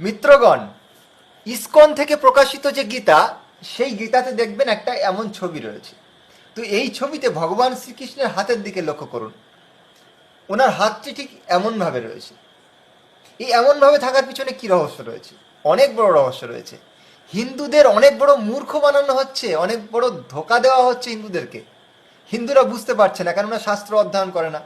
মিত্রগণ, ISKCON থেকে প্রকাশিত যে গীতা, সেই গীতাতে দেখবেন একটা এমন ছবি রয়েছে। তো এই ছবিতে ভগবান শ্রীকৃষ্ণের হাতের দিকে লক্ষ্য করুন। ওনার হাতটি ঠিক এমনভাবে রয়েছে। এই এমনভাবে থাকার পিছনে কি রহস্য রয়েছে? অনেক বড় রহস্য রয়েছে। হিন্দুদের অনেক বড় মূর্খ বানানো হচ্ছে, অনেক বড় ধোকা দেওয়া হচ্ছে হিন্দুদেরকে। হিন্দুরা বুঝতে পারছে না, কেননা শাস্ত্র অধ্যয়ন করে না।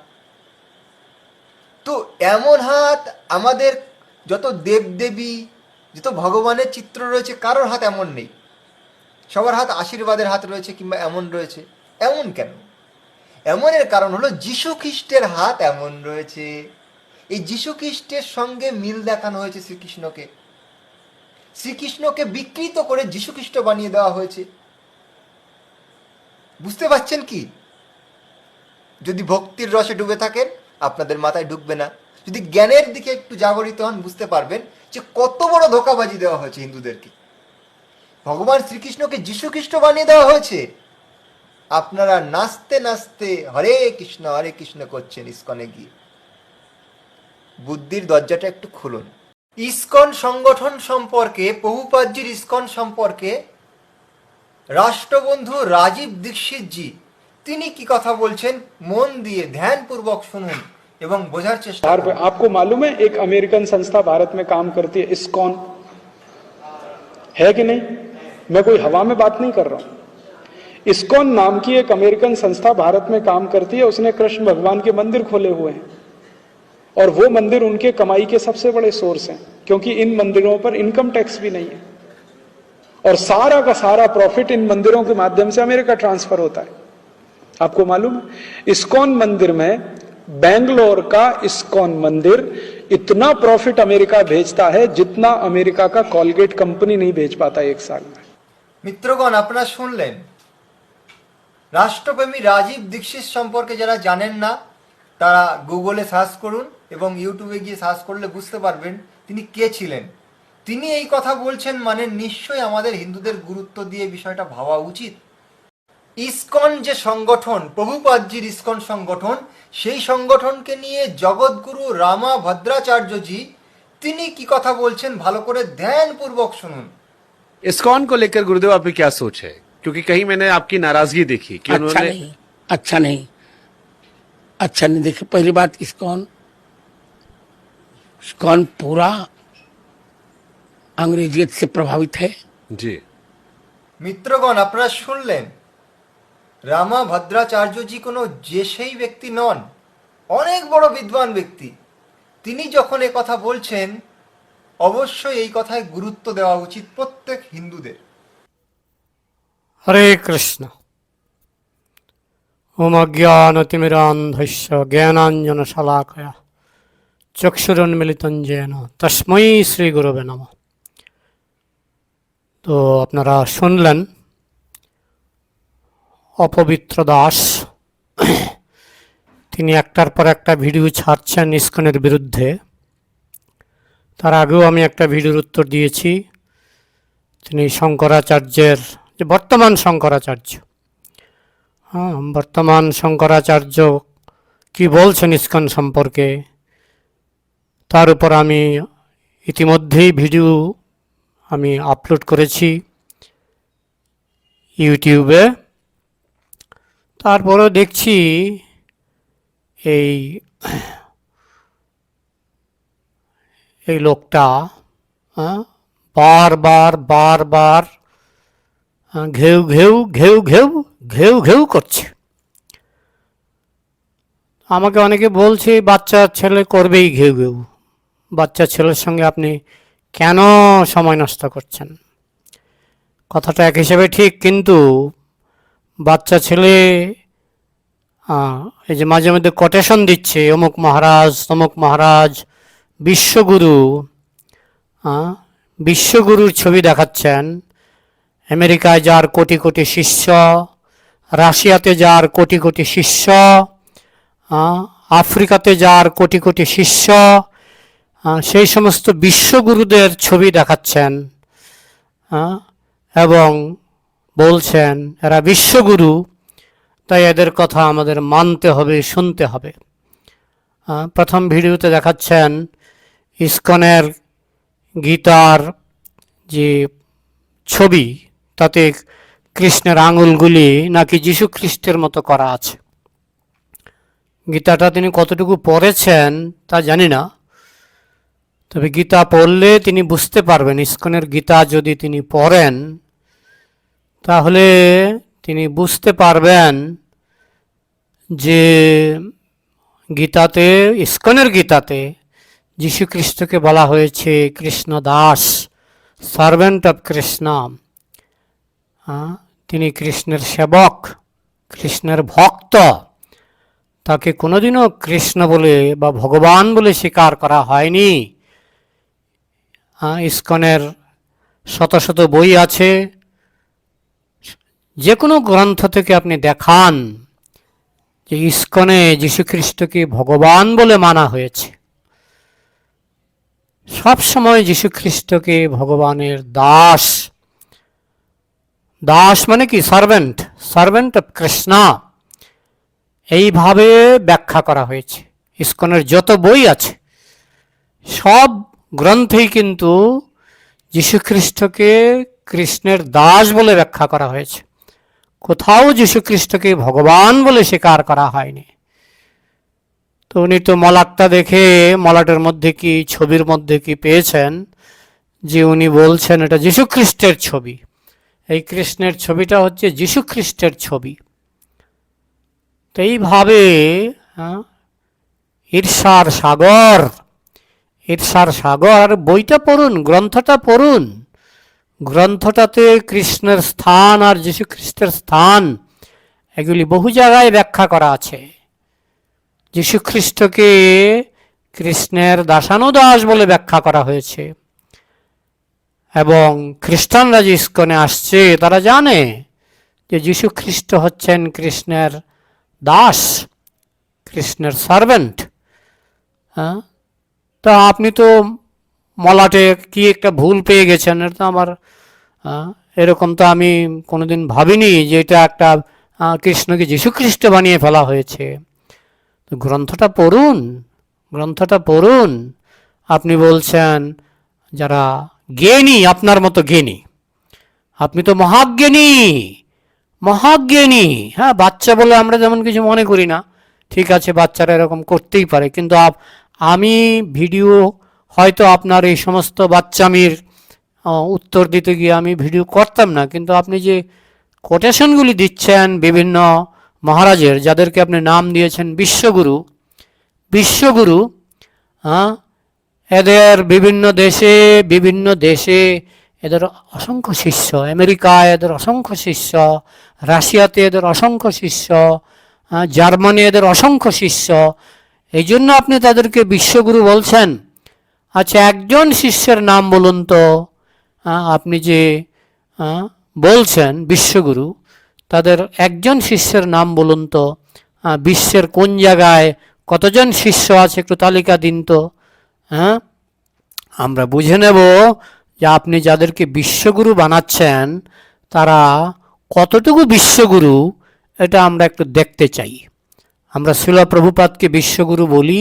তো এমন হাত আমাদের যত দেবদেবী, যত ভগবানের চিত্র রয়েছে, কারোর হাত এমন নেই। সবার হাত আশীর্বাদের হাত রয়েছে কিংবা এমন রয়েছে। এমন কেন? এমনের কারণ হলো যীশু খ্রিস্টের হাত এমন রয়েছে। এই যীশু খ্রিস্টের সঙ্গে মিল দেখানো হয়েছে শ্রীকৃষ্ণকে। শ্রীকৃষ্ণকে বিকৃত করে যীশু খ্রিস্ট বানিয়ে দেওয়া হয়েছে। বুঝতে পারছেন কি? যদি ভক্তির রসে ডুবে থাকেন, আপনাদের মাথায় ঢুকবে না। যদি জ্ঞানের দিকে একটু জাগরিত হন, বুঝতে পারবেন যে কত বড় ধোকাবাজি দেওয়া হয়েছে হিন্দুদেরকে। ভগবান শ্রীকৃষ্ণকে যীশু খ্রিস্ট বানিয়ে দেওয়া হয়েছে। আপনারা নাচতে নাচতে হরে কৃষ্ণ হরে কৃষ্ণ করছেন ইস্কনে গিয়ে। বুদ্ধির দরজাটা একটু খুলুন। ইস্কন সংগঠন সম্পর্কে প্রভুপাদজির ইস্কন সম্পর্কে রাষ্ট্রবন্ধু রাজীব দীক্ষিত জি তিনি কি কথা বলছেন? মন দিয়ে ধ্যানপূর্বক শুনুন। এবং বোঝার চেষ্টা आधार করুন पर आपको मालूम है एक अमेरिकन संस्था भारत में काम करती है इस्कॉन है कि नहीं मैं कोई हवा में बात नहीं कर रहा हूं इस्कॉन नाम की एक अमेरिकन संस्था भारत में काम करती है उसने कृष्ण भगवान के मंदिर खोले हुए हैं और वो मंदिर उनके कमाई के सबसे बड़े सोर्स हैं क्योंकि इन मंदिरों पर इनकम टैक्स भी नहीं है और सारा का सारा प्रॉफिट इन मंदिरों के माध्यम से अमेरिका ट्रांसफर होता है आपको मालूम है इस्कॉन मंदिर में बेंगलोर का इस्कॉन मंदिर इतना प्रॉफिट अमेरिका भेजता है जितना अमेरिका का कॉलगेट कंपनी नहीं भेज पाता एक साल में মিত্রগণ আপনারা শুনলেন রাষ্ট্রপ্রেমী রাজীব দীক্ষিত সম্পর্কে যারা জানেন না তারা গুগলে সার্চ করুন এবং ইউটিউবে গিয়ে সার্চ করলে বুঝতে পারবেন তিনি কে ছিলেন তিনি এই কথা বলছেন মানে নিশ্চয়ই আমাদের হিন্দুদের গুরুত্ব দিয়ে বিষয়টা ভাবা উচিত ইসকন যে সংগঠন প্রভুপাদজির ইসকন সংগঠন সেই সংগঠনকে নিয়ে জগৎগুরু রামা ভদ্রাচার্যজি তিনি কি কথা বলছেন ভালো করে ধ্যানপূর্বক শুনুন इस्कॉन को लेकर गुरुदेव आपकी क्या सोच है क्योंकि कहीं मैंने आपकी नाराजगी देखी कि अच्छा उन्होंने नहीं अच्छा नहीं अच्छा नहीं देखिए पहली बात इसकॉन इसकॉन पूरा अंग्रेजियत से प्रभावित है जी মিত্রগণ আপনারা শুনলেন রামা রামাভদ্রাচার্যজি কোনো যে সেই ব্যক্তি নন, অনেক বড় বিদ্বান ব্যক্তি। তিনি যখন এ কথা বলছেন, অবশ্যই এই কথায় গুরুত্ব দেওয়া উচিত প্রত্যেক হিন্দুদের। হরে কৃষ্ণ। ওম অজ্ঞানতিমিরান্ধস্য জ্ঞানাঞ্জন শলাকয়া চক্ষুরোন্মিলিতঞ্জেন তস্মৈ শ্রী গুরুবে নম। তো আপনারা শুনলেন অপবিত্র দাস। তিনি একটার পর একটা ভিডিও ছাড়ছেন ইস্কনের বিরুদ্ধে। তার আগেও আমি একটা ভিডিওর উত্তর দিয়েছি। তিনি শঙ্করাচার্যের, যে বর্তমান শঙ্করাচার্য। হ্যাঁ বর্তমান শঙ্করাচার্য কি বলছেন ইস্কন সম্পর্কে? তার উপর আমি ইতিমধ্যেই ভিডিও আমি আপলোড করেছি। ইউটিউবে তারপরেও দেখছি এই এই লোকটা হ্যাঁ, বারবার বারবার আহ, ঘেউ ঘেউ ঘেউ ঘেউ ঘেউ ঘেউ করছে। আমাকে অনেকে বলছে বাচ্চা ছেলে করবেই ঘেউ ঘেউ। বাচ্চা ছেলের সঙ্গে আপনি কেন সময় নষ্ট করছেন? কথাটা এক হিসেবে ঠিক কিন্তু বাচ্চা ছেলে এই যে মাঝে মধ্যে কোটেশন দিচ্ছে, অমুক মহারাজ, তমুক মহারাজ, বিশ্বগুরু বিশ্বগুরুর ছবি দেখাচ্ছেন। আমেরিকায় যার কোটি কোটি শিষ্য, রাশিয়াতে যার কোটি কোটি শিষ্য আফ্রিকাতে যার কোটি কোটি শিষ্য সেই সমস্ত বিশ্বগুরুদের ছবি দেখাচ্ছেন এবং বলছেন, এরা বিশ্বগুরু, তাই এদের কথা আমাদের মানতে হবে, শুনতে হবে। প্রথম ভিডিওতে দেখাচ্ছেন ইস্কনের গীতার যে ছবি, তাতে কৃষ্ণের আঙুলগুলি নাকি যীশু খ্রিস্টের মতো করা আছে। গীতাটা তিনি কতটুকু পড়েছেন তা জানি না, তবে গীতা পড়লে তিনি বুঝতে পারবেন। ইস্কনের গীতা যদি তিনি পড়েন তাহলে তিনি বুঝতে পারবেন যে গীতাতে ইস্কনের গীতাতে যীশু খ্রিস্টকে বলা হয়েছে কৃষ্ণ দাস সার্ভেন্ট অফ কৃষ্ণ। তিনি কৃষ্ণের সেবক কৃষ্ণের ভক্ত। তাকে কোনোদিনও কৃষ্ণ বলে বা ভগবান বলে স্বীকার করা হয়নি। হ্যাঁ, ইস্কনের শত শত বই আছে। যে কোনো গ্রন্থ থেকে আপনি দেখান যে ইস্কনে যীশুখ্রিস্টকে ভগবান বলে মানা হয়েছে। সব সময় যীশুখ্রিস্টকে ভগবানের দাস। দাস মানে কি? সার্ভেন্ট। Servant of Krishna. এইভাবে ব্যাখ্যা করা হয়েছে। ইস্কনের যত বই আছে, সব গ্রন্থেই কিন্তু যীশুখ্রিস্টকে কৃষ্ণের দাস বলে ব্যাখ্যা করা হয়েছে। কোথাও যীশুখ্রিস্টকে ভগবান বলে স্বীকার করা হয়নি। তো উনি তো মলাটটা দেখে, মলাটের মধ্যে কি, ছবির মধ্যে কি পেয়েছেন যে উনি বলছেন এটা যীশুখ্রিস্টের ছবি। এই কৃষ্ণের ছবিটা হচ্ছে যীশুখ্রিস্টের ছবি। তো এইভাবে ঈর্ষার সাগর ঈর্ষার সাগর বইটা পড়ুন, গ্রন্থটা পড়ুন। গ্রন্থটাতে কৃষ্ণের স্থান আর যীশু খ্রিস্টের স্থান এগুলি বহু জায়গায় ব্যাখ্যা করা আছে। যীশু খ্রিস্টকে কৃষ্ণের দাসানুদাস বলে ব্যাখ্যা করা হয়েছে। এবং খ্রিস্টানরা যে ইস্কনে আসছে, তারা জানে যে যীশু খ্রিস্ট হচ্ছেন কৃষ্ণের দাস, কৃষ্ণের সার্ভেন্ট। হ্যাঁ? তা আপনি তো মলাটে কি একটা ভুল পেয়ে গেছেন? এটা তো আমার এরকম তো আমি কোনোদিন ভাবিনি যে এটা একটা কৃষ্ণকে যীশুখ্রিস্ট বানিয়ে ফেলা হয়েছে। গ্রন্থটা পড়ুন গ্রন্থটা পড়ুন। আপনি বলছেন, যারা জ্ঞানী, আপনার মতো জ্ঞানী। আপনি তো মহাজ্ঞানী মহাজ্ঞানী। হ্যাঁ বাচ্চা বলে আমরা যেমন কিছু মনে করি না। ঠিক আছে, বাচ্চারা এরকম করতেই পারে। কিন্তু আমি ভিডিও হয়তো আপনার এই সমস্ত বাচ্চামির উত্তর দিতে গিয়ে আমি ভিডিও করতাম না, কিন্তু আপনি যে কোটেশনগুলি দিচ্ছেন বিভিন্ন মহারাজের, যাদেরকে আপনি নাম দিয়েছেন বিশ্বগুরু বিশ্বগুরু হ্যাঁ এদের বিভিন্ন দেশে বিভিন্ন দেশে এদের অসংখ্য শিষ্য, আমেরিকায় এদের অসংখ্য শিষ্য, রাশিয়াতে এদের অসংখ্য শিষ্য জার্মানি এদের অসংখ্য শিষ্য, এই জন্য আপনি তাদেরকে বিশ্বগুরু বলছেন। আচ্ছা একজন শিষ্যের নাম বলুন তো। আপনি যে বলছেন বিশ্বগুরু, তাদের একজন শিষ্যের নাম বলুন তো। বিশ্বের কোন জায়গায় কতজন শিষ্য আছে একটু তালিকা দিন তো। হ্যাঁ আমরা বুঝে নেব যে আপনি যাদেরকে বিশ্বগুরু বানাচ্ছেন, তারা কতটুকু বিশ্বগুরু, এটা আমরা একটু দেখতে চাই। আমরা শিলা প্রভুপাতকে বিশ্বগুরু বলি,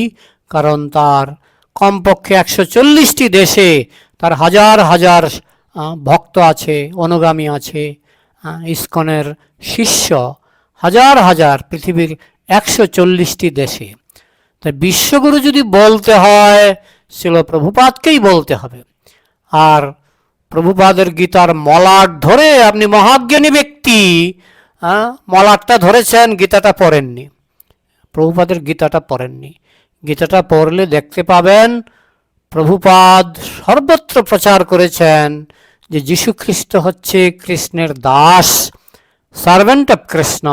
কারণ তার কমপক্ষে একশো চল্লিশটি দেশে তার হাজার হাজার ভক্ত আছে, অনুগামী আছে ইস্কনের শিষ্য হাজার হাজার, পৃথিবীর একশো চল্লিশটি দেশে। তাই বিশ্বগুরু যদি বলতে হয় শিল প্রভুপাতকেই বলতে হবে। আর প্রভুপাদের গীতার মলাট ধরে আপনি মহাজ্ঞানী ব্যক্তি মলাটটা ধরেছেন, গীতাটা পড়েননি। প্রভুপাদের গীতাটা পড়েননি। গীতাটা পড়লে দেখতে পাবেন, প্রভুপাদ সর্বত্র প্রচার করেছেন যে যীশু খ্রিস্ট হচ্ছে কৃষ্ণের দাস সার্ভেন্ট অফ কৃষ্ণ।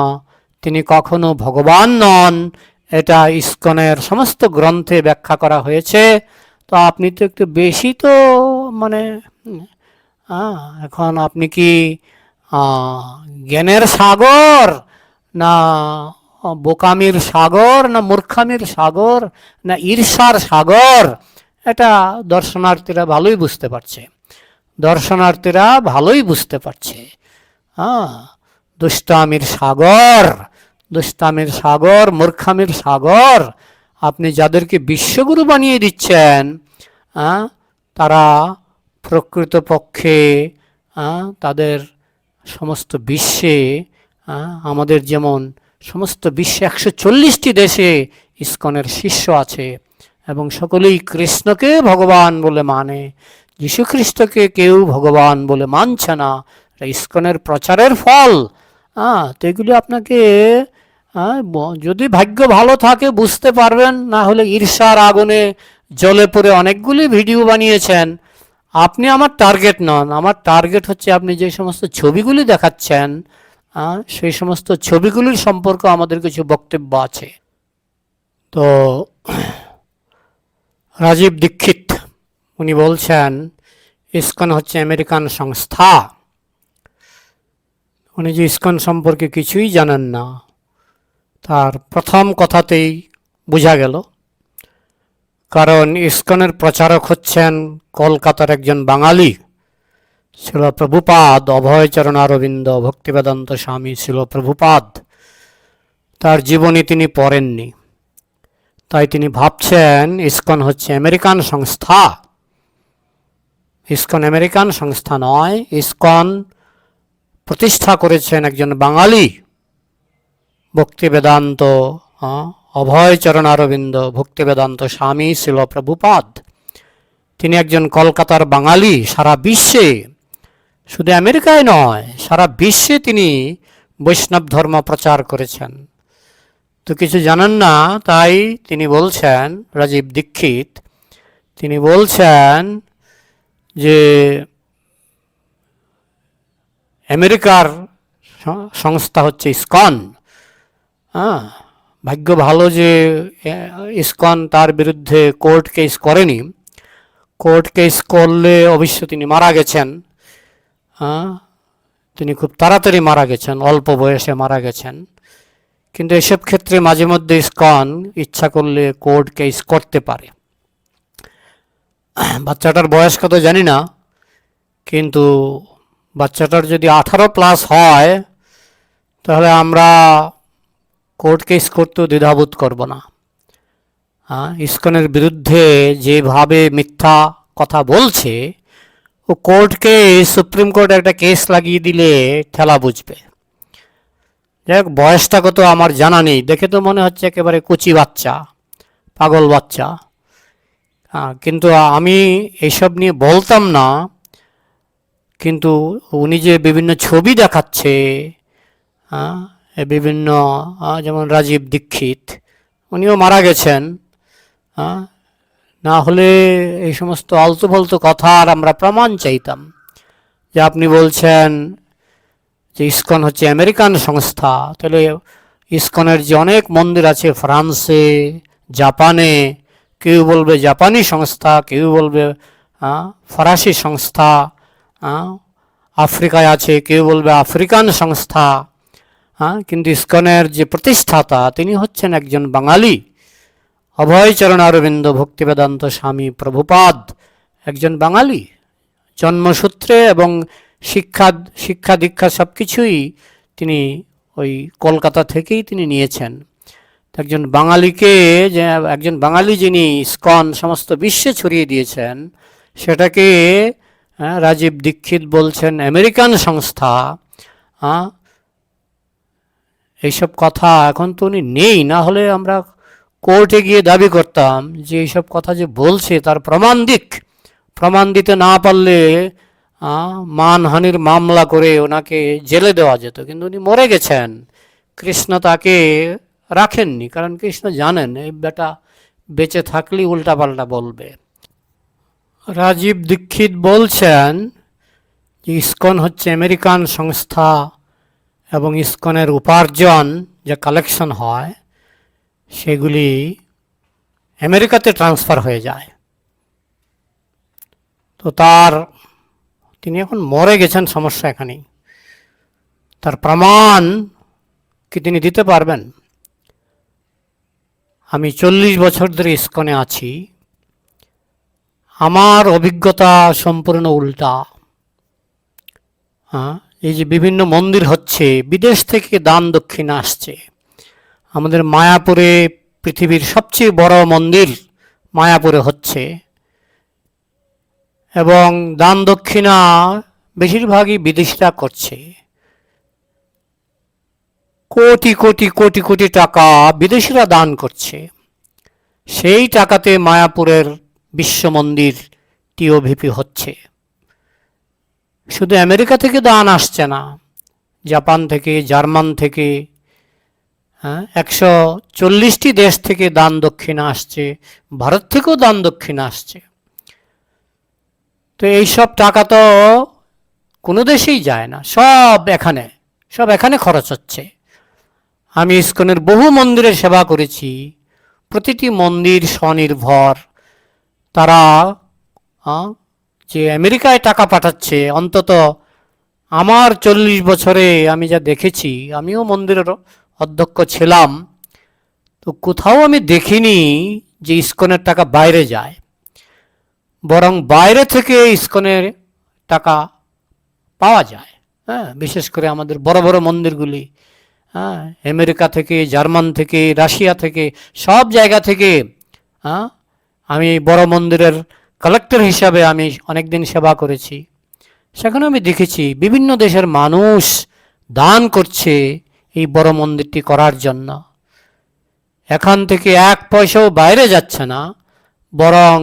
তিনি কখনো ভগবান নন, এটা ইস্কনের সমস্ত গ্রন্থে ব্যাখ্যা করা হয়েছে। তো আপনি তো একটু বেশি তো মানে এখন আপনি কি জ্ঞানের সাগর না বোকামির সাগর না মূর্খামির সাগর না ঈর্ষার সাগর। এটা দর্শনার্থীরা ভালোই বুঝতে পারছে। দর্শনার্থীরা ভালোই বুঝতে পারছে। হ্যাঁ দুষ্টামির সাগর দুষ্টামির সাগর মূর্খামির সাগর আপনি যাদেরকে বিশ্বগুরু বানিয়ে দিচ্ছেন হ্যাঁ তারা প্রকৃতপক্ষে আহ, তাদের সমস্ত বিশ্বে আহ, আমাদের যেমন সমস্ত বিশ্বে একশো চল্লিশটি দেশে ইস্কনের শিষ্য আছে এবং সকলেই কৃষ্ণকে ভগবান বলে মানে। যীশু খ্রিস্টকে কেউ ভগবান বলে মানছে না। ইস্কনের প্রচারের ফল। হ্যাঁ তো এগুলি আপনাকে যদি ভাগ্য ভালো থাকে বুঝতে পারবেন, না হলে ঈর্ষার আগুনে জলে পড়ে অনেকগুলি ভিডিও বানিয়েছেন। আপনি আমার টার্গেট নন। আমার টার্গেট হচ্ছে আপনি যে সমস্ত ছবিগুলি দেখাচ্ছেন সেই সমস্ত ছবিগুলির সম্পর্কে আমাদের কিছু বক্তব্য আছে। তো রাজীব দীক্ষিত, উনি বলছেন, ইসকন হচ্ছে আমেরিকান সংস্থা। উনি যে ইসকন সম্পর্কে কিছুই জানেন না, তার প্রথম কথাতেই বোঝা গেল। কারণ ইসকনের প্রচারক হচ্ছেন কলকাতার একজন বাঙালি। ছিল প্রভুপাদ অভয়চরণ অরবিন্দ ভক্তিবেদান্ত স্বামী ছিল প্রভুপাদ তার জীবনী তিনি পড়েননি। তাই তিনি ভাবছেন ইসকন হচ্ছে আমেরিকান সংস্থা। ইসকন আমেরিকান সংস্থা নয় ইসকন প্রতিষ্ঠা করেছেন একজন বাঙালি। ভক্তি বেদান্ত আহ, অভয়চরণ অরবিন্দ ভক্তি বেদান্ত স্বামী ছিল প্রভুপাদ তিনি একজন কলকাতার বাঙালি সারা বিশ্বে শুধু আমেরিকায় নয়, সারা বিশ্বে তিনি বৈষ্ণব ধর্ম প্রচার করেছেন। তো কিছু জানেন না, তাই তিনি বলছেন, রাজীব দীক্ষিত, তিনি বলছেন যে আমেরিকার সংস্থা হচ্ছে ইসকন। হ্যাঁ ভাগ্য ভালো যে ইসকন তার বিরুদ্ধে কোর্ট কেস করেনি। কোর্ট কেস করলে অবশ্য তিনি মারা গেছেন। তিনি খুব তাড়াতাড়ি মারা গেছেন, অল্প বয়সে মারা গেছেন। কিন্তু এসব ক্ষেত্রে মাঝে মধ্যে ইসকন ইচ্ছা করলে কোর্ট কেস করতে পারে। বাচ্চাটার বয়স কত জানি না, কিন্তু বাচ্চাটার যদি আঠারো প্লাস হয়, তাহলে আমরা কোর্ট কেস করতেও দ্বিধাবোধ করব না। হ্যাঁ? ইস্কনের বিরুদ্ধে যেভাবে মিথ্যা কথা বলছে কোর্টকে সুপ্রিম কোর্ট একটা কেস লাগিয়ে দিলে ঠেলা বুঝবে। যাই হোক বয়সটা কত আমার জানা নেই। দেখে তো মনে হচ্ছে একেবারে কুচি বাচ্চা পাগল বাচ্চা। কিন্তু আমি এইসব নিয়ে বলতাম না কিন্তু উনি যে বিভিন্ন ছবি দেখাচ্ছে বিভিন্ন যেমন রাজীব দীক্ষিত উনিও মারা গেছেন হ্যাঁ, না হলে এই সমস্ত আলতু ফালতু কথার আমরা প্রমাণ চাইতাম। যে আপনি বলছেন যে ইস্কন হচ্ছে আমেরিকান সংস্থা, তাহলে ইসকনের যে অনেক মন্দির আছে ফ্রান্সে, জাপানে, কেউ বলবে জাপানি সংস্থা, কেউ বলবে ফরাসি সংস্থা আফ্রিকায় আছে, কেউ বলবে আফ্রিকান সংস্থা হ্যাঁ কিন্তু ইস্কনের যে প্রতিষ্ঠাতা, তিনি হচ্ছেন একজন বাঙালি। অভয়চরণ অরবিন্দ ভক্তিবেদান্ত স্বামী প্রভুপাদ, একজন বাঙালি, জন্মসূত্রে এবং শিক্ষা শিক্ষা দীক্ষা সব কিছুই তিনি ওই কলকাতা থেকেই তিনি নিয়েছেন। একজন বাঙালিকে যে, একজন বাঙালি যিনি স্কন সমস্ত বিশ্বে ছড়িয়ে দিয়েছেন, সেটাকে রাজীব দীক্ষিত বলছেন আমেরিকান সংস্থা এইসব কথা এখন তো উনি নেই, না হলে আমরা কোর্টে গিয়ে দাবি করতাম যে এইসব কথা যে বলছে, তার প্রমাণ দিক। প্রমাণ দিতে না পারলে মানহানির মামলা করে ওনাকে জেলে দেওয়া যেত। কিন্তু উনি মরে গেছেন। কৃষ্ণ তাকে রাখেননি, কারণ কৃষ্ণ জানেন এই বেটা বেঁচে থাকলেই উল্টাপাল্টা বলবে। রাজীব দীক্ষিত বলছেন যে ইস্কন হচ্ছে আমেরিকান সংস্থা এবং ইস্কনের উপার্জন, যে কালেকশন হয় সেগুলি আমেরিকাতে ট্রান্সফার হয়ে যায়। তো তার, তিনি এখন মরে গেছেন, সমস্যা এখানেই। তার প্রমাণ কি তিনি দিতে পারবেন? আমি চল্লিশ বছর ধরে ইস্কনে আছি। আমার অভিজ্ঞতা সম্পূর্ণ উল্টা। হ্যাঁ এই যে বিভিন্ন মন্দির হচ্ছে, বিদেশ থেকে দান দক্ষিণা আসছে। আমাদের মায়াপুরে পৃথিবীর সবচেয়ে বড় মন্দির মায়াপুরে হচ্ছে। এবং দান দক্ষিণা বেশিরভাগই বিদেশিরা করছে। কোটি কোটি কোটি কোটি টাকা বিদেশিরা দান করছে। সেই টাকাতে মায়াপুরের বিশ্ব মন্দির টিওভিপি হচ্ছে। শুধু আমেরিকা থেকে দান আসছে না, জাপান থেকে, জার্মান থেকে একশো চল্লিশটি দেশ থেকে দান দক্ষিণা আসছে, ভারত থেকেও দান দক্ষিণা আসছে। তো এইসব টাকা তো কোনো দেশেই যায় না, সব এখানে সব এখানে খরচ হচ্ছে। আমি ইস্কনের বহু মন্দিরে সেবা করেছি, প্রতিটি মন্দির স্বনির্ভর। তারা যে আমেরিকায় টাকা পাঠাচ্ছে, অন্তত আমার চল্লিশ বছরে আমি যা দেখেছি, আমিও মন্দিরের অধ্যক্ষ ছিলাম, তো কোথাও আমি দেখিনি যে ইস্কনের টাকা বাইরে যায়। বরং বাইরে থেকে ইস্কনের টাকা পাওয়া যায়। হ্যাঁ বিশেষ করে আমাদের বড় বড় মন্দিরগুলি। হ্যাঁ আমেরিকা থেকে, জার্মান থেকে, রাশিয়া থেকে, সব জায়গা থেকে হ্যাঁ আমি বড় মন্দিরের কালেক্টর হিসাবে আমি অনেকদিন সেবা করেছি। সেখানে আমি দেখেছি বিভিন্ন দেশের মানুষ দান করছে। এই বড় মন্দিরটি করার জন্য। এখান থেকে এক পয়সাও বাইরে যাচ্ছে না, বরং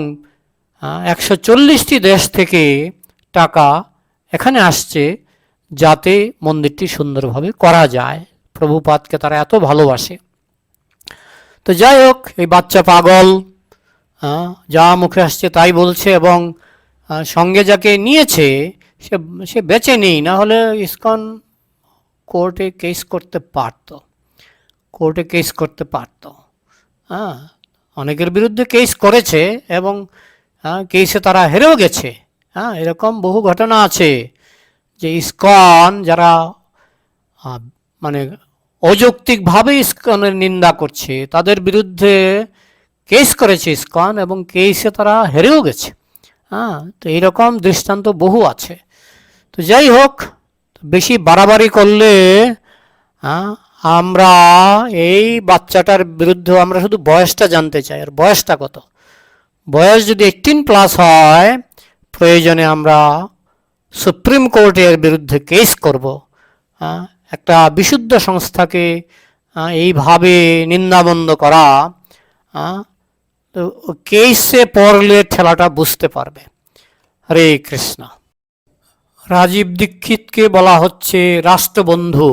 একশো চল্লিশটি দেশ থেকে টাকা এখানে আসছে যাতে মন্দিরটি সুন্দরভাবে করা যায়। প্রভুপাতকে তারা এত ভালোবাসে। তো যাই হোক, এই বাচ্চা পাগল যা মুখে আসছে তাই বলছে এবং সঙ্গে যাকে নিয়েছে, সে সে বেঁচে নেই, না হলে ইসকন কোর্টে কেস করতে পারতো। কোর্টে কেস করতে পারতো। হ্যাঁ অনেকের বিরুদ্ধে কেস করেছে এবং হ্যাঁ, কেসে তারা হেরেও গেছে। হ্যাঁ এরকম বহু ঘটনা আছে যে ইসকন যারা মানে অযৌক্তিকভাবে ইসকনের নিন্দা করছে তাদের বিরুদ্ধে কেস করেছে ইস্কন এবং কেসে তারা হেরেও গেছে। হ্যাঁ তো এইরকম দৃষ্টান্ত বহু আছে। তো যাই হোক বেশি বাড়াবাড়ি করলে আমরা এই বাচ্চাটার বিরুদ্ধে আমরা শুধু বয়সটা জানতে চাই। আর বয়সটা কত? বয়স যদি এইটিন প্লাস হয়, প্রয়োজনে আমরা সুপ্রিম কোর্টের বিরুদ্ধে কেস করব। একটা বিশুদ্ধ সংস্থাকে এইভাবে নিন্দাবন্ধ করা তো কেসে পড়লে ঠেলাটা বুঝতে পারবে। হরে কৃষ্ণ। রাজীব দীক্ষিতকে বলা হচ্ছে রাষ্ট্রবন্ধু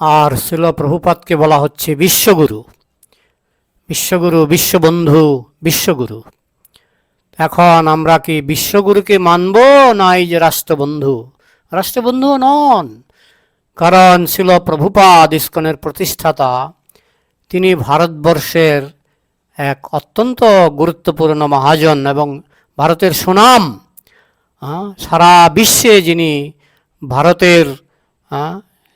আর শিল প্রভুপাতকে বলা হচ্ছে বিশ্বগুরু। বিশ্বগুরু, বিশ্ববন্ধু, বিশ্বগুরু। এখন আমরা কি বিশ্বগুরুকে মানব না এই যে রাষ্ট্রবন্ধু? রাষ্ট্রবন্ধু নন, কারণ শিল প্রভুপাদ ইস্কনের প্রতিষ্ঠাতা, তিনি ভারতবর্ষের এক অত্যন্ত গুরুত্বপূর্ণ মহাজন এবং ভারতের সুনাম সারা বিশ্বে যিনি ভারতের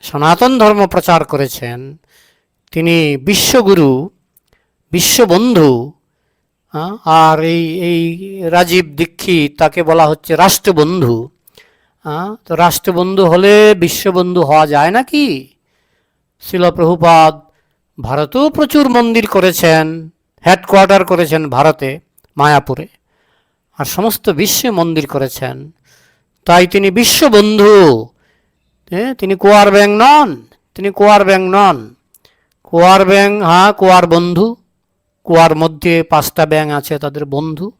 সনাতন ধর্ম প্রচার করেছেন, তিনি বিশ্বগুরু, বিশ্ববন্ধু আর এই এই রাজীব দীক্ষিত তাকে বলা হচ্ছে রাষ্ট্রবন্ধু। তো রাষ্ট্রবন্ধু হলে বিশ্ববন্ধু হওয়া যায় নাকি শিল প্রভুপাদ ভারতেও প্রচুর মন্দির করেছেন হেডকোয়ার্টার করেছেন ভারতে, মায়াপুরে। আর সমস্ত বিশ্বে মন্দির করেছেন। তাই তিনি বিশ্ববন্ধু। হ্যাঁ তিনি কুয়ার ব্যাং নন তিনি কুয়ার ব্যাং নন। কুয়ার ব্যাং হ্যাঁ কুয়ার বন্ধু। কুয়ার মধ্যে পাঁচটা ব্যাং আছে তাদের বন্ধু।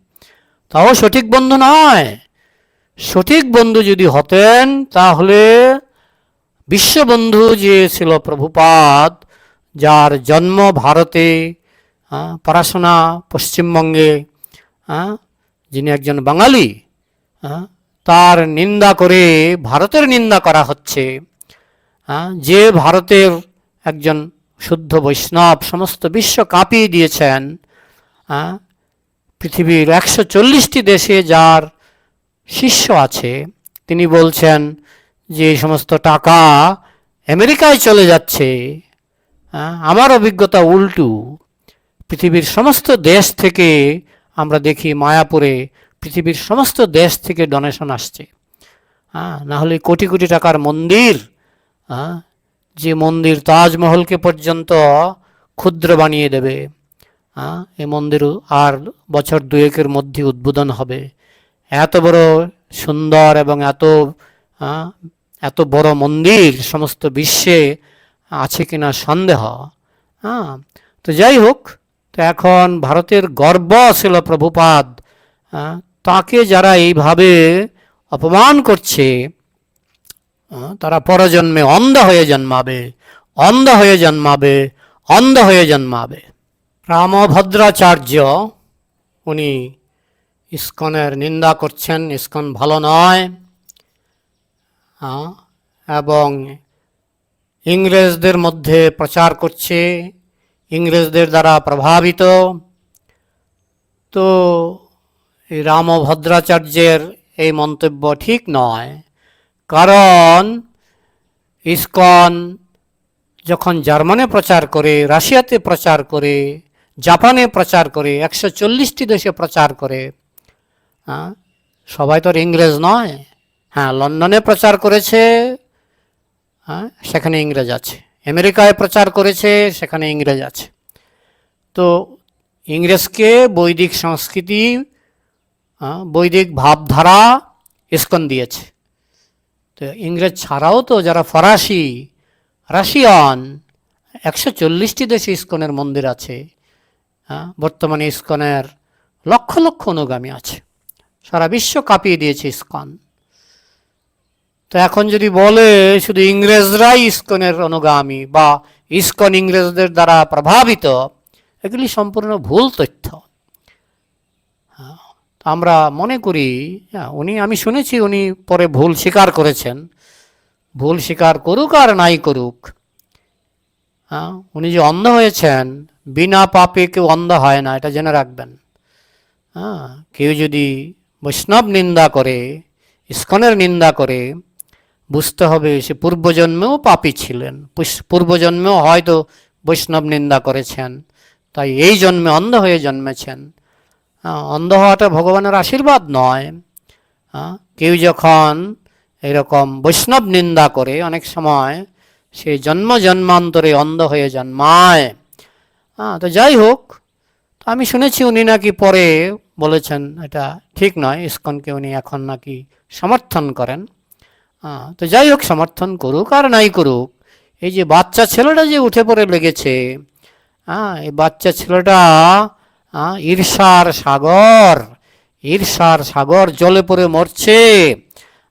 তাও সঠিক বন্ধু নয়। সঠিক বন্ধু যদি হতেন তাহলে বিশ্ববন্ধু যে ছিল প্রভুপাদ যার জন্ম ভারতে পড়াশোনা পশ্চিমবঙ্গে আহ, যিনি একজন বাঙালি তার নিন্দা করে ভারতের নিন্দা করা হচ্ছে। যে ভারতের একজন শুদ্ধ বৈষ্ণব সমস্ত বিশ্ব কাঁপিয়ে দিয়েছেন পৃথিবীর একশো চল্লিশটি দেশে যার শিষ্য আছে, তিনি বলছেন যে সমস্ত টাকা আমেরিকায় চলে যাচ্ছে। আমার অভিজ্ঞতা উল্টু, পৃথিবীর সমস্ত দেশ থেকে আমরা দেখি মায়াপুরে পৃথিবীর সমস্ত দেশ থেকে ডোনেশন আসছে। হ্যাঁ না হলে কোটি কোটি টাকার মন্দির হ্যাঁ যে মন্দির তাজমহলকে পর্যন্ত ক্ষুদ্র বানিয়ে দেবে হ্যাঁ এই মন্দির আর বছর দুয়েকের মধ্যে উদ্বোধন হবে। এত বড় সুন্দর এবং এত আহ, এত বড় মন্দির সমস্ত বিশ্বে আছে কিনা সন্দেহ হ্যাঁ তো যাই হোক তো এখন ভারতের গর্ব ছিল প্রভুপাদ তাকে যারা এইভাবে অপমান করছে তারা পরজন্মে অন্ধ হয়ে জন্মাবে, অন্ধ হয়ে জন্মাবে, অন্ধ হয়ে জন্মাবে। রামভদ্রাচার্য, উনি ইস্কনের নিন্দা করছেন, ইস্কন ভালো নয় এবং ইংরেজদের মধ্যে প্রচার করছে ইংরেজদের দ্বারা প্রভাবিত। তো রামভদ্রাচার্যের এই মন্তব্য ঠিক নয়। কারণ ইস্কন যখন জার্মানে প্রচার করে, রাশিয়াতে প্রচার করে, জাপানে প্রচার করে, একশো চল্লিশটি দেশে প্রচার করে হ্যাঁ সবাই তো ইংরেজ নয়। হ্যাঁ লন্ডনে প্রচার করেছে হ্যাঁ সেখানে ইংরেজ আছে। আমেরিকায় প্রচার করেছে, সেখানে ইংরেজ আছে। তো ইংরেজকে বৈদিক সংস্কৃতি বৈদিক ভাবধারা ইস্কন দিয়েছে। তো ইংরেজ ছাড়াও তো যারা ফরাসি, রাশিয়ান, একশো চল্লিশটি দেশে ইস্কনের মন্দির আছে বর্তমানে ইস্কনের লক্ষ লক্ষ অনুগামী আছে। সারা বিশ্ব কাঁপিয়ে দিয়েছে ইস্কন। তো এখন যদি বলে শুধু ইংরেজরাই ইস্কনের অনুগামী বা ইস্কন ইংরেজদের দ্বারা প্রভাবিত এগুলি সম্পূর্ণ ভুল তথ্য। হ্যাঁ, আমরা মনে করি হ্যাঁ, উনি আমি শুনেছি উনি পরে ভুল স্বীকার করেছেন। ভুল স্বীকার করুক আর নাই করুক। হ্যাঁ উনি যে অন্ধ হয়েছেন বিনা পাপে কেউ অন্ধ হয় না এটা জেনে রাখবেন। হ্যাঁ কেউ যদি বৈষ্ণব নিন্দা করে ইস্কনের নিন্দা করে বুঝতে হবে সে পূর্বজন্মেও পাপী ছিলেন। পূর্বজন্মেও হয়তো বৈষ্ণব নিন্দা করেছেন। তাই এই জন্মে অন্ধ হয়ে জন্মেছেন। অন্ধ হওয়াটা ভগবানের আশীর্বাদ নয়। কেউ যখন এরকম বৈষ্ণব নিন্দা করে অনেক সময় সে জন্ম জন্মান্তরে অন্ধ হয়ে জন্মায়। হ্যাঁ তো যাই হোক আমি শুনেছি উনি নাকি পরে বলেছেন, এটা ঠিক নয়, ইস্কনকে উনি এখন নাকি সমর্থন করেন। হ্যাঁ তো যাই হোক সমর্থন করুক আর নাই করুক। এই যে বাচ্চা ছেলেটা যে উঠে পড়ে লেগেছে হ্যাঁ এই বাচ্চা ছেলেটা ঈর্ষার সাগর ঈর্ষার সাগর জলে পড়ে মরছে।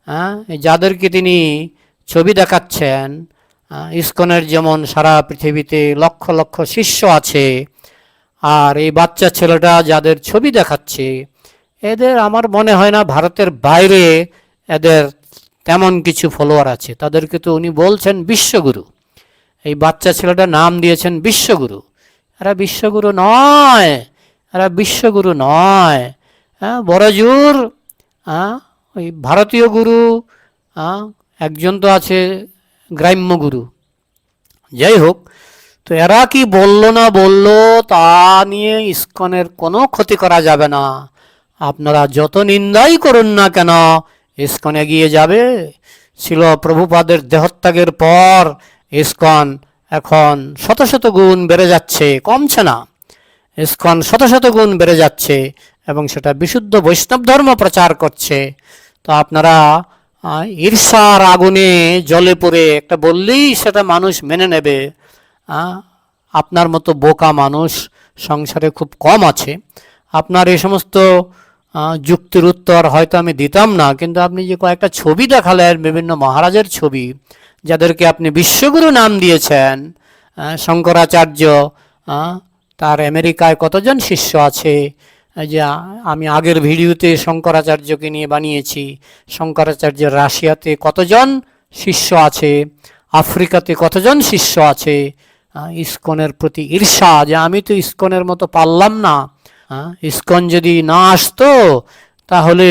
হ্যাঁ যাদেরকে তিনি ছবি দেখাচ্ছেন ইস্কনের যেমন সারা পৃথিবীতে লক্ষ লক্ষ শিষ্য আছে, আর এই বাচ্চা ছেলেটা যাদের ছবি দেখাচ্ছে, এদের আমার মনে হয় না ভারতের বাইরে এদের তেমন কিছু ফলোয়ার আছে। তাদেরকে তো উনি বলছেন বিশ্বগুরু। এই বাচ্চা ছেলেটার নাম দিয়েছেন বিশ্বগুরু। এরা বিশ্বগুরু নয়। এরা বিশ্বগুরু নয়। হ্যাঁ বড়জোর হ্যাঁ ওই ভারতীয় গুরু হ্যাঁ একজন তো আছে গ্রাম্য গুরু। যাই হোক, তো এরা কি বলল না বলল, তা নিয়ে ইস্কনের কোনো ক্ষতি করা যাবে না। আপনারা যত নিন্দাই করুন না কেন ইস্কন এগিয়ে যাবে। ছিল প্রভুপাদের দেহত্যাগের পর ইস্কন এখন শত শত গুণ বেড়ে যাচ্ছে, কমছে না। ইস্কন শত শত গুণ বেড়ে যাচ্ছে এবং সেটা বিশুদ্ধ বৈষ্ণব ধর্ম প্রচার করছে। তো আপনারা ঈর্ষার আগুনে জলে পড়ে একটা বললেই সেটা মানুষ মেনে নেবে। আপনার মতো বোকা মানুষ সংসারে খুব কম আছে। আপনার এই সমস্ত যুক্তির উত্তর হয়তো আমি দিতাম না, কিন্তু আপনি যে কয়েকটা ছবি দেখালেন, বিভিন্ন মহারাজের ছবি, যাদেরকে আপনি বিশ্বগুরু নাম দিয়েছেন শঙ্করাচার্য তার আমেরিকায় কতজন শিষ্য আছে যে আমি আগের ভিডিওতে শঙ্করাচার্যকে নিয়ে বানিয়েছি শঙ্করাচার্যের রাশিয়াতে কতজন শিষ্য আছে, আফ্রিকাতে কতজন শিষ্য আছে ইস্কনের প্রতি ঈর্ষা, যে আমি তো ইস্কনের মতো পারলাম না ইস্কন যদি না আসতো, তাহলে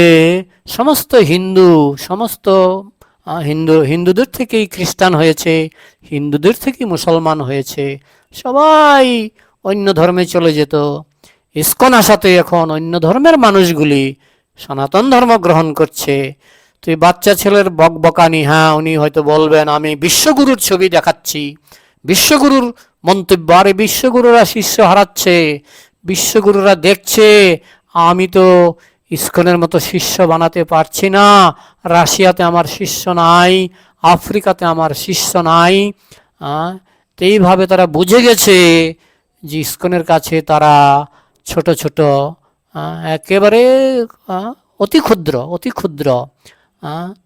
সমস্ত হিন্দু সমস্ত হিন্দু, হিন্দুদের থেকেই খ্রিস্টান হয়েছে, হিন্দুদের থেকেই মুসলমান হয়েছে, সবাই অন্য ধর্মে চলে যেত। ইস্কন আসাতে এখন অন্য ধর্মের মানুষগুলি সনাতন ধর্ম গ্রহণ করছে। তো এই বাচ্চা ছেলের বকবকানি হ্যাঁ উনি হয়তো বলবেন, আমি বিশ্বগুরুর ছবি দেখাচ্ছি। বিশ্বগুরুর মন্তব্য, আরে বিশ্বগুরুরা শিষ্য হারাচ্ছে। বিশ্বগুরুরা দেখছে, আমি তো ইস্কনের মতো শিষ্য বানাতে পারছি না। রাশিয়াতে আমার শিষ্য নাই, আফ্রিকাতে আমার শিষ্য নাই। এইভাবে তারা বুঝে গেছে যে ইস্কনের কাছে তারা ছোট ছোট একেবারে অতি ক্ষুদ্র অতি ক্ষুদ্র।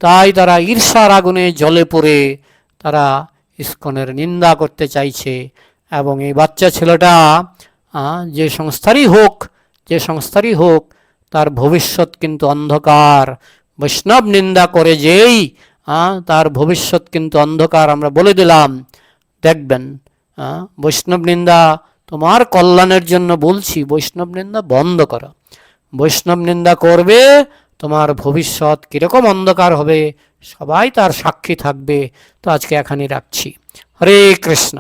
তাই তারা ঈর্ষার আগুনে জলে পড়ে তারা ইস্কনের নিন্দা করতে চাইছে। এবং এই বাচ্চা ছেলেটা যে সংস্থারই হোক, যে সংস্থারই হোক, তার ভবিষ্যৎ কিন্তু অন্ধকার। বৈষ্ণব নিন্দা করে যেই তার ভবিষ্যৎ কিন্তু অন্ধকার আমরা বলে দিলাম। দেখবেন বৈষ্ণব নিন্দা তোমার কল্যাণের জন্য বলছি, বৈষ্ণব নিন্দা বন্ধ করো। বৈষ্ণব নিন্দা করবে, তোমার ভবিষ্যৎ কীরকম অন্ধকার হবে, সবাই তার সাক্ষী থাকবে। তো আজকে এখানেই রাখছি। হরে কৃষ্ণ।